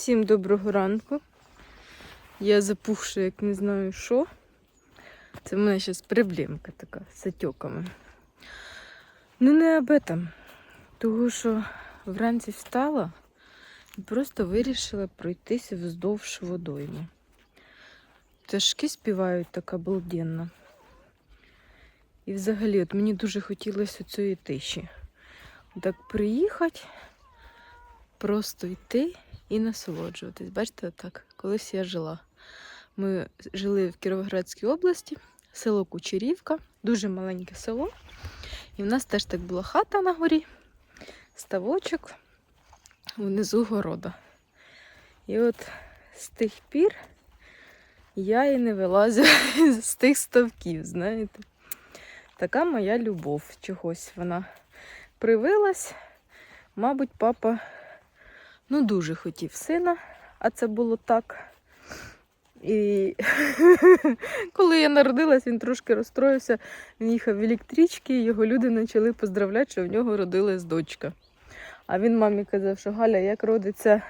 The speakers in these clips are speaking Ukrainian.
Всім доброго ранку. Я запухша, як не знаю що. Це в мене зараз проблемка така з отеками. Ну не об этом. Тому що вранці встала і просто вирішила пройтися вздовж водойми. Пташки співають так обалденно. І взагалі, от мені дуже хотілося цієї тиші. Так приїхати, просто йти і насолоджуватись. Бачите, так, колись я жила. Ми жили в Кіровоградській області, село Кучерівка, дуже маленьке село. І в нас теж так була хата на горі, ставочок внизу города. І от з тих пір я і не вилазю з тих ставків, знаєте. Така моя любов чогось вона привилась. Мабуть, папа ну, дуже хотів сина, а це було так. І коли я народилась, він трошки розстроївся. Він їхав в електричці, його люди почали поздравляти, що в нього родилась дочка. А він мамі казав, що Галя, як родиться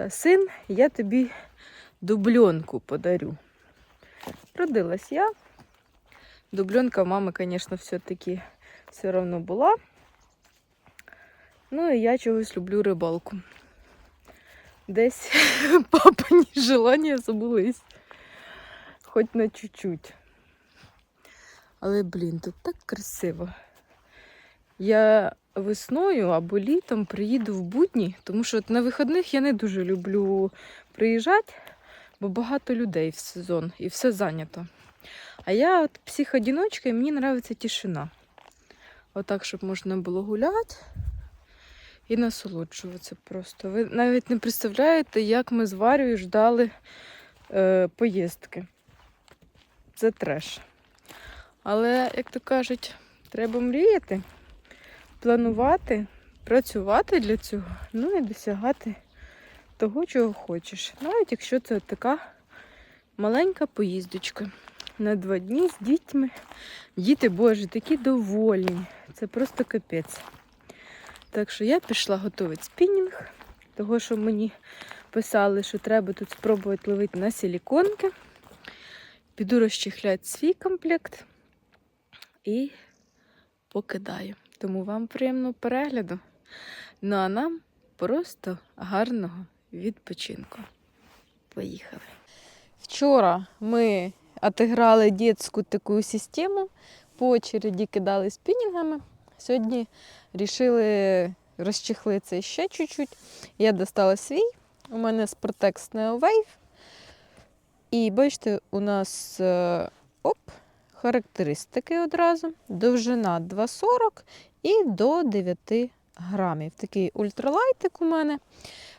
е, син, я тобі дубльонку подарю. Родилась я. Дубльонка в мами, звісно, все-таки все одно була. Ну і я чогось люблю рибалку. Десь папині желання забулись. Хоч на чуть-чуть. Але, блін, тут так красиво. Я весною або літом приїду в будні, тому що от на вихідних я не дуже люблю приїжджати, бо багато людей в сезон і все зайнято. А я от психодіночка і мені подобається тишина. Отак, щоб можна було гуляти і насолоджуватися просто. Ви навіть не представляєте, як ми з Варією ждали е, поїздки. Це треш. Але, як то кажуть, треба мріяти, планувати, працювати для цього, ну і досягати того, чого хочеш. Навіть якщо це така маленька поїздочка на два дні з дітьми. Діти, боже, такі довольні. Це просто капець. Так що я пішла готувати спінінг, того, що мені писали, що треба тут спробувати ловити на силіконки. Піду розчехляти свій комплект і покидаю. Тому вам приємного перегляду. Ну а нам просто гарного відпочинку. Поїхали. Вчора ми отиграли дитячу таку систему, по очереді кидали спінінгами. Сьогодні вирішили розчехлитися ще чуть-чуть. Я достала свій. У мене Sportex Neo Wave. І бачите, у нас е, оп, характеристики одразу. Довжина 2,40 і до 9 грамів. Такий ультралайтик у мене.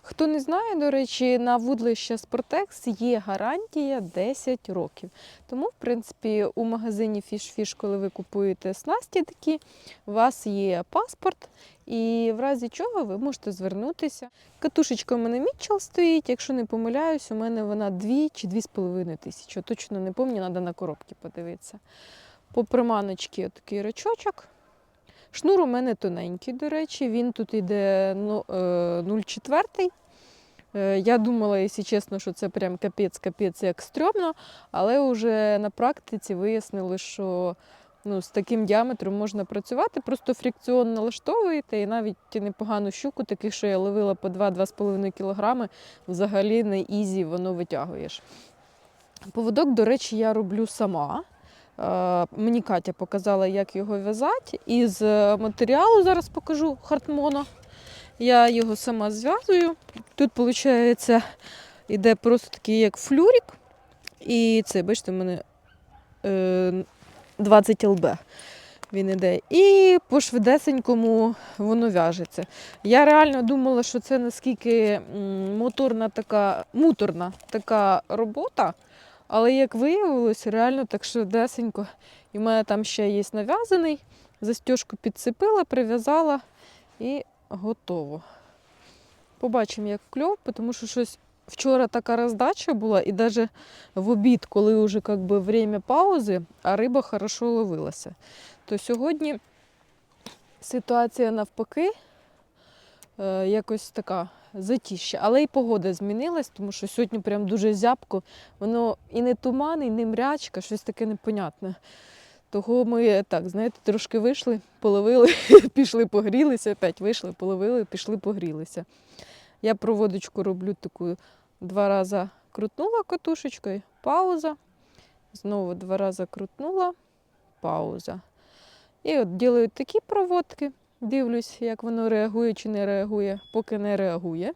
Хто не знає, до речі, на вудлище Sportex є гарантія 10 років. Тому, в принципі, у магазині Fish-Fish, коли ви купуєте снасті такі, у вас є паспорт, і в разі чого ви можете звернутися. Катушечка у мене Mitchell стоїть, якщо не помиляюсь, у мене вона 2 чи 2,5 тисячі. Точно не пам'ятаю, треба на коробки подивитися. По приманочці такий рачочок. Шнур у мене тоненький, до речі, він тут йде ну, е, 0,4. Е, Я думала, якщо чесно, що це прям капець-капець як стрьомно, але вже на практиці вияснили, що ну, з таким діаметром можна працювати, просто фрикціон налаштовуєте і навіть непогану щуку, таких, що я ловила по 2-2,5 кг, взагалі на ізі воно витягуєш. Поводок, до речі, я роблю сама. Е, Мені Катя показала, як його в'язати. Із матеріалу зараз покажу хартмоно. Я його сама зв'язую. Тут, виходить, йде просто такий як флюрик. І це, бачите, в мене е, 20 ЛБ він іде. І по швидесенькому воно в'яжеться. Я реально думала, що це наскільки моторна така, муторна така робота. Але як виявилось, реально так швидесенько. І в мене там ще є нав'язаний. Застіжку підцепила, прив'язала і готово. Побачимо, як кльов, тому що щось вчора така роздача була, і навіть в обід, коли вже как би, паузи, а риба хорошо ловилася. То сьогодні ситуація навпаки, е, якось така затіще. Але і погода змінилась, тому що сьогодні прям дуже зябко. Воно і не туман, і не мрячка, щось таке непонятне. Того ми так, знаєте, трошки вийшли, половили, пішли, погрілися, опять вийшли, половили, пішли, погрілися. Я проводочку роблю таку два рази крутнула катушечкою, пауза. Знову два рази крутнула, пауза. І от ділаю такі проводки, дивлюсь, як воно реагує чи не реагує, поки не реагує.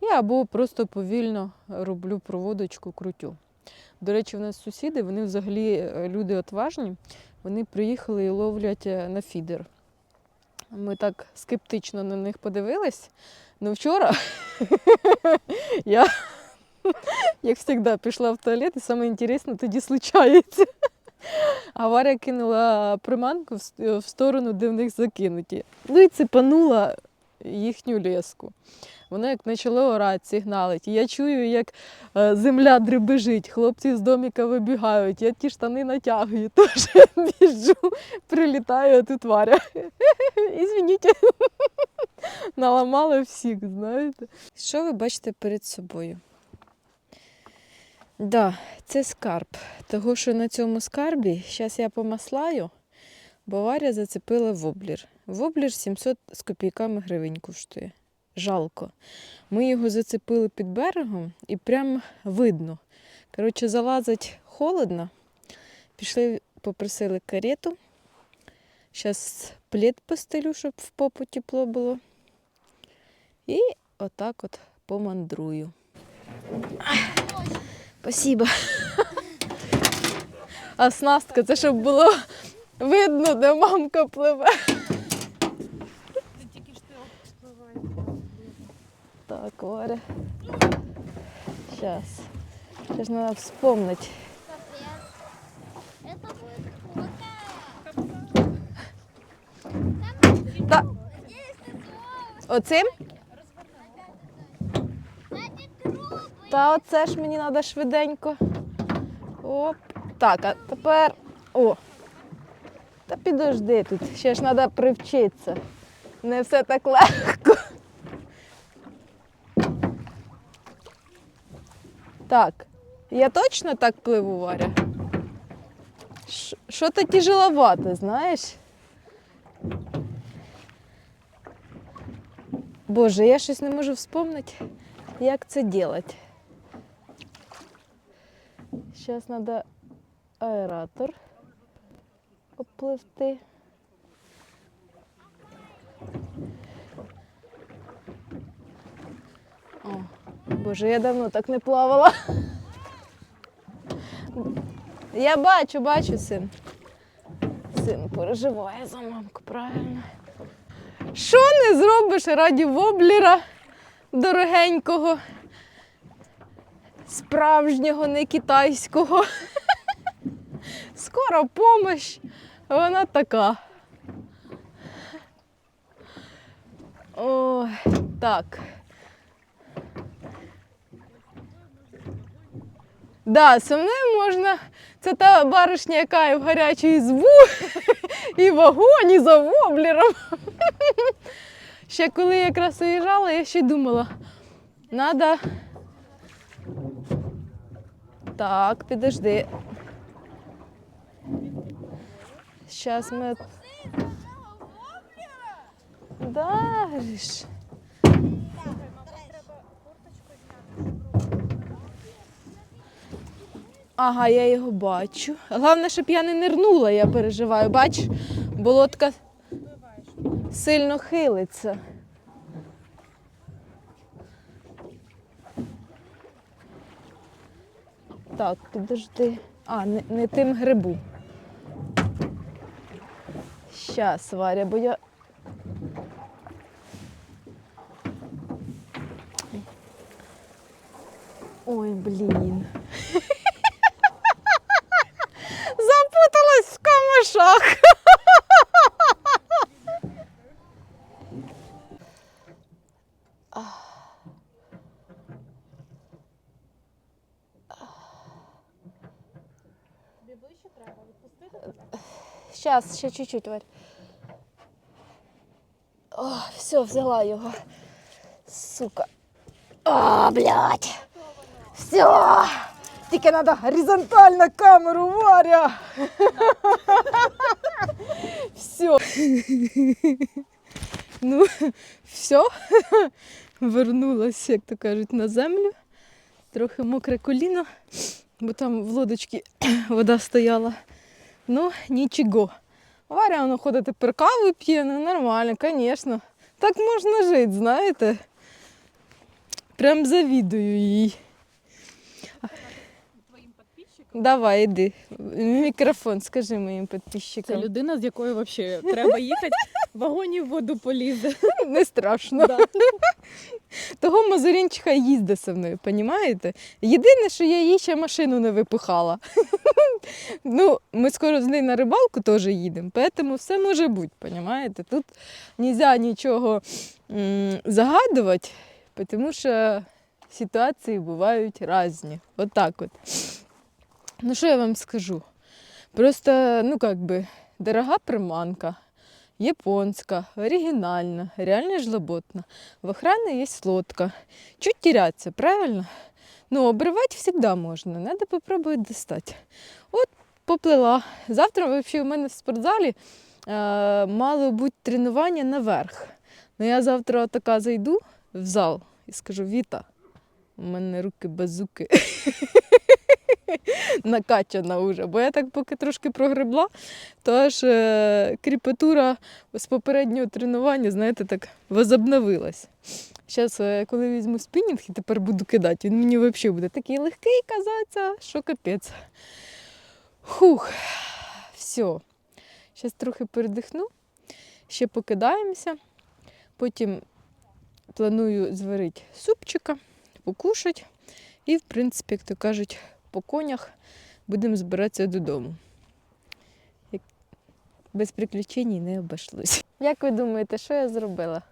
І або просто повільно роблю проводочку, крутю. До речі, в нас сусіди, вони взагалі е, люди отважні, вони приїхали і ловлять е, на фідер. Ми так скептично на них подивились. Ну вчора я, як завжди, пішла в туалет, і саме інтересне тоді случається. А Варя кинула приманку в сторону, де в них закинуті. Ну і цепанула їхню леску. Воно як почало орати, сигналить. Я чую, як е, земля дребежить, хлопці з доміка вибігають, я ті штани натягую, теж біжу, прилітаю, а тут Варя. Ізвініть, наламали всіх, знаєте. Що ви бачите перед собою? Да, це скарб. Того, що на цьому скарбі, зараз я помаслаю, бо Варя зацепила воблір. Воблір 700 з копійками гривень коштує. Жалко. Ми його зацепили під берегом і прям видно. Коротше, залазить холодно. Пішли, попросили карету. Зараз плед постелю, щоб в попу тепло було. І отак от помандрую. Спасибо. А снастка, це щоб було видно, де мамка пливе. Так, Варя. Сейчас. Сейчас надо вспомнить. Это будет фото. Та, Здесь оцим? Та оце ж мені треба швиденько. Оп. Так, а тепер. О. Та підожди тут. Ще ж треба привчитися. Не все так легко. Так. Я точно так пливу, Варя? Що-то тяжеловато, знаєш? Боже, я щось не можу вспомнити, як це робити. Зараз треба аератор опливти. О, Боже, я давно так не плавала. Я бачу, бачу, син. Син переживає за мамку, правильно. Що не зробиш раді воблера дорогенького, справжнього, не китайського. Скоро помощь, вона така. Ой, так. Да, со мною можна. Це та баришня, яка і в гарячій збу, і в вагоні за воблером. Ще коли якраз уїжджала, я ще думала, надо. Так, підожди. Зараз ми. Да, ж. Ага, я його бачу. Головне, щоб я не нирнула, я переживаю. Бач, болотка сильно хилиться. Так, підожди. А, не, не тим грибу. Щас, Варя, бо я. Ой, блін. Запуталась в камешах. Тобі ближче треба відпустити тебе? Щас, ще чуть-чуть, Варь. О, все, взяла його. Сука. О, блядь. Все. Тільки треба горизонтально камеру, Варя. Все. Ну, все. Вернулася, як то кажуть, на землю. Трохи мокре коліно, бо там в лодочці вода стояла. Ну, нічого. Варя воно ходить тепер каву п'є, ну нормально, звісно. Так можна жити, знаєте. Прям завідую їй. Давай, іди. Мікрофон, скажи моїм підписчикам. Це людина, з якою взагалі треба їхати, в вагоні в воду полізе. Не страшно. Да. Того Мазурінчиха їздить зі мною, понімаєте? Єдине, що я їй ще машину не випихала. ну, ми скоро з нею на рибалку теж їдемо, тому все може бути, понімаєте? Тут не можна нічого загадувати, тому що ситуації бувають різні. Отак от. Ну, що я вам скажу? Просто, ну, як би, дорога приманка. Японська, оригінальна, реально жлоботна. В охраны есть лодка. Чуть теряться, правильно? Ну, обрывать всегда можно. Надо попробовать достать. От поплила. Завтра вообще у мене в спортзалі е, мало бути тренування наверх. Ну я завтра така зайду в зал і скажу: Віта, у мене руки базуки. Накачана вже, бо я так поки трошки прогребла, то аж е, кріпатура з попереднього тренування, знаєте, так возобновилась. Зараз, коли візьму спінінг і тепер буду кидати, він мені взагалі буде такий легкий казатися, що капець. Хух, все. Зараз трохи передихну, ще покидаємося. Потім планую зварити супчика, покушати. І, в принципі, як то кажуть, по конях будемо збиратися додому. Без приключень не обійшлось. Як ви думаєте, що я зробила?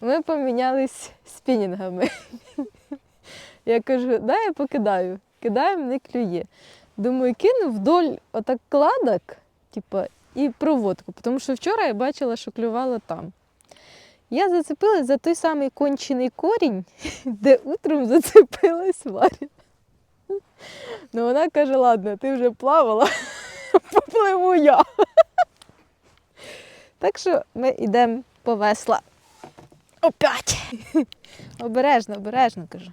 Ми помінялись спінінгами. Я кажу, дай я покидаю. Кидаємо, не клює. Думаю, кину вдоль отак кладок, типа, і проводку, тому що вчора я бачила, що клювало там. Я зацепилась за той самий кончений корінь, де утром зацепилась Варя. Ну вона каже, ладно, ти вже плавала, попливу я. Так що ми йдемо по весла. Опять. Обережно, обережно кажу.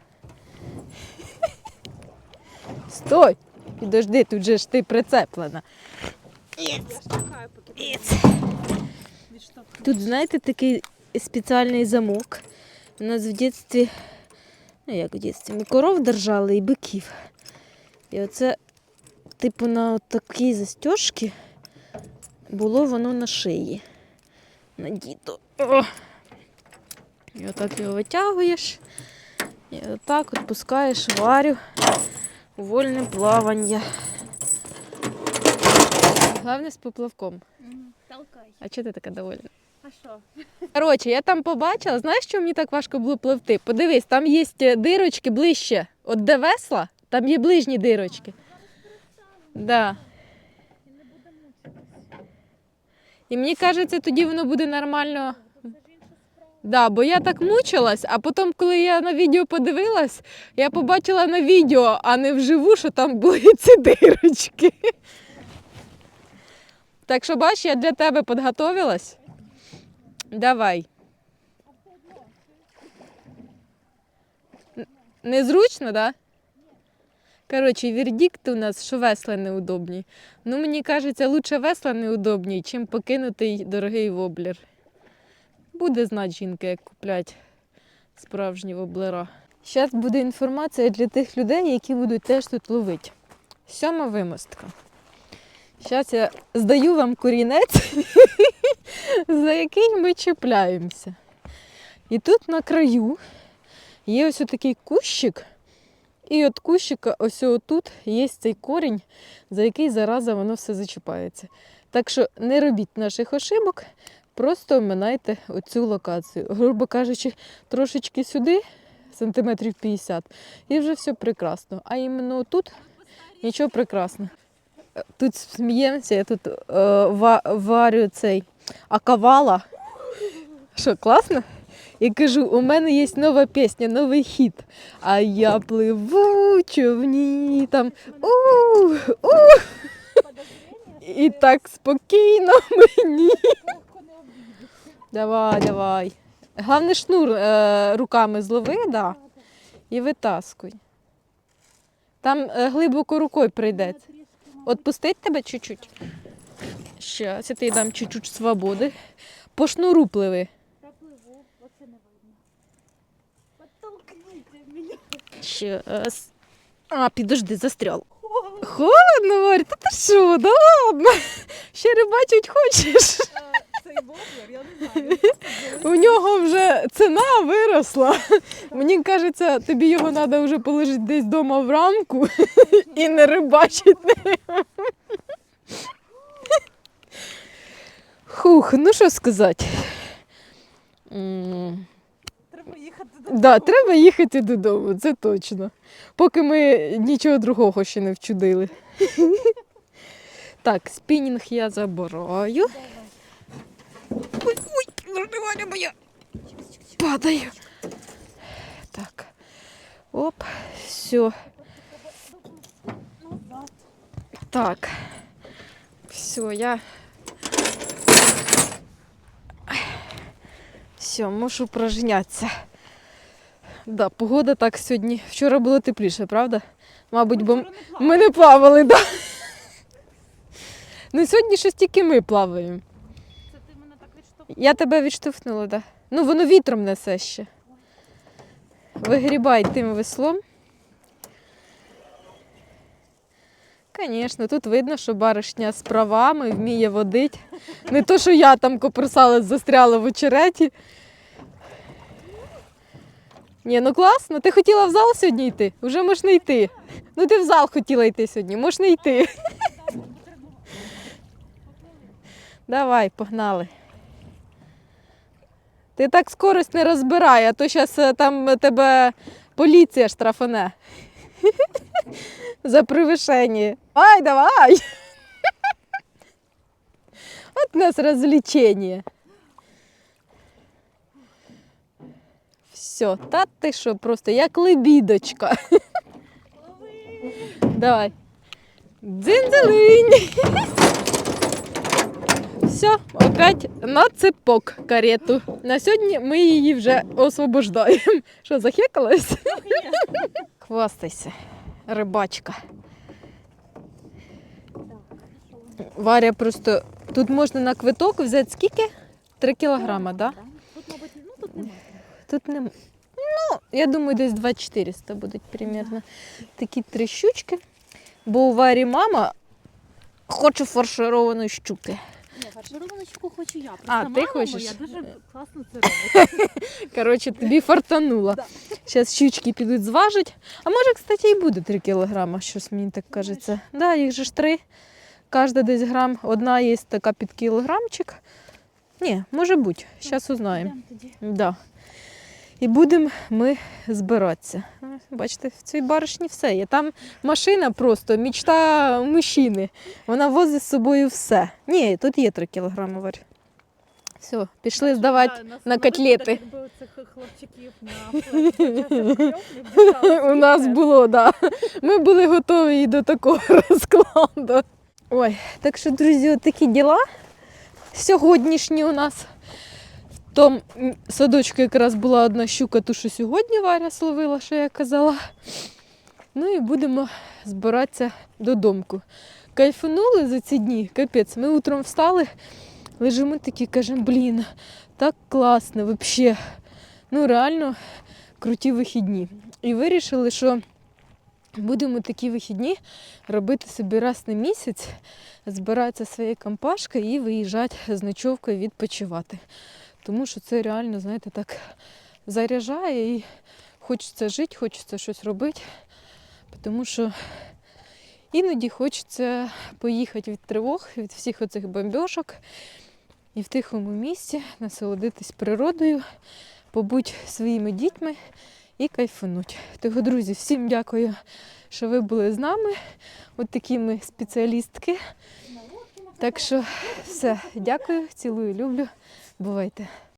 Стой! Підожди, тут же ж ти прицеплена. Тут, знаєте, такий спеціальний замок. У нас в дитинстві, ну як в дитинстві, ми коров держали і биків. І оце, типу, на такій застіжці було воно на шиї. Надіто. О! І отак його витягуєш. І отак от пускаєш варю у вольне плавання. Головне з поплавком. Толкай. А чого ти така довольна? Коротше, я там побачила, знаєш, що мені так важко було пливти? Подивись, там є е, дирочки ближче. От де весла, там є ближні дирочки. Да. І мені кажеться, тоді воно буде нормально. Да, бо я так мучилась, а потім, коли я на відео подивилась, я побачила на відео, а не вживу, що там були ці дирочки. Так що, бач, я для тебе підготовилась. Давай. Незручно, так? Да? Коротше, вердикт у нас, що весла неудобні. Ну, мені кажеться, лучше весла неудобні, чим покинутий дорогий воблер. Буде знати жінка, як куплять справжні воблера. Зараз буде інформація для тих людей, які будуть теж тут ловити. Сьома вимостка. Зараз я здаю вам корінець, за який ми чіпляємося. І тут на краю є ось такий кущик, і от кущика, ось тут є цей корінь, за який зараза воно все зачіпається. Так що не робіть наших ошибок, просто оминайте оцю локацію. Грубо кажучи, трошечки сюди, сантиметрів 50, і вже все прекрасно. А іменно тут нічого прекрасного. Тут сміємося, я тут е, ва- варю цей акавала. Що, класно? і кажу: у мене є нова пісня, новий хіт. А я пливу човні там. У, у. І так спокійно мені. Давай, давай. Головне шнур е, руками злови, да, і витаскуй. Там е, глибоко рукою прийдеться. Отпустить тебе чуть-чуть. Щас, я тобі дам чуть-чуть свободи. По шнуру пливи. Подтолкните мене. Щас. А, підожди, застрял. Холодно, Варь, та ти що, да ладно. Ще рибачить хочеш. Цей воблер, я не знаю. У нього вже ціна виросла. Мені кажеться, тобі його треба вже положити десь вдома в рамку і не рибачити. Хух, ну що сказати. Треба їхати додому. Да, треба їхати додому, це точно. Поки ми нічого другого ще не вчудили. Так, спінінг я забираю. Ой, ой, Ваня моя. Падаю. Так. Оп, все. Так. Все, я. Все, можу прожнятися. Да, погода так сьогодні. Вчора було тепліше, правда? Мабуть, бо ми не плавали, да. Ну сьогодні щось тільки ми плаваємо. Це ти мене так відштовхнув. Я тебе відштовхнула, да. Ну воно вітром несе ще. Вигрібай тим веслом. Звісно, тут видно, що баришня з правами вміє водити. Не то, що я там коперсалась, застряла в очереті. Ні, ну класно. Ти хотіла в зал сьогодні йти? Уже можеш не йти. Ну ти в зал хотіла йти сьогодні, можеш не йти. Давай, погнали. Ти так скорость не розбирай, а то зараз там тебе поліція штрафане. За превышение. Ай, давай! От нас развлечение. Все, та ти що, просто як лебідочка. Давай. Дзинь-дзелинь. Все, опять на цепок карету. На сьогодні ми її вже освобождаємо. Що, захекалась? Хвастайся, рибачка. Варя просто. Тут можна на квиток взяти скільки? Три кілограма, так? Да? Тут, мабуть, ну тут немає. Тут не. Ну, я думаю, десь 2400 будуть примерно. Такі три щучки. Бо у Варі мама хоче фаршированої щуки. Ні, фаршированочку хочу я. Просто А, ти мама хочеш? моя дуже класно це робить. Коротше, тобі фартануло. Да. Зараз щучки підуть зважить. А може, кстати, і буде 3 кілограма, щось мені так кажеться. Да, їх же ж три. Кожна десь грам. Одна є така під кілограмчик. Ні, може бути. Зараз узнаємо. Йдемо тоді. Да. І будемо ми збиратися. Бачите, в цій баришні все є. Там машина просто мічта мужчини. Вона возить з собою все. Ні, тут є 3 кілограми варь. Все, пішли здавати. Да, на котлети. У нас було, так. Ми були готові і до такого розкладу. Ой, так що, друзі, такі діла сьогоднішні у нас. Тому садочку якраз була одна щука, ту, що сьогодні Варя словила, що я казала. Ну і будемо збиратися додому. Кайфанули за ці дні, капець. Ми утром встали, лежимо такі, кажемо, блін, так класно, взагалі. Ну, реально круті вихідні. І вирішили, що будемо такі вихідні робити собі раз на місяць, збиратися своєю компашкою і виїжджати з ночовкою відпочивати. Тому що це реально, знаєте, так заряджає і хочеться жити, хочеться щось робити. Тому що іноді хочеться поїхати від тривог, від всіх оцих бомбьошок і в тихому місці насолодитись природою, побути своїми дітьми і кайфануть. Того, друзі, всім дякую, що ви були з нами. От такі ми спеціалістки. Так що все, дякую, цілую, люблю. Бувайте.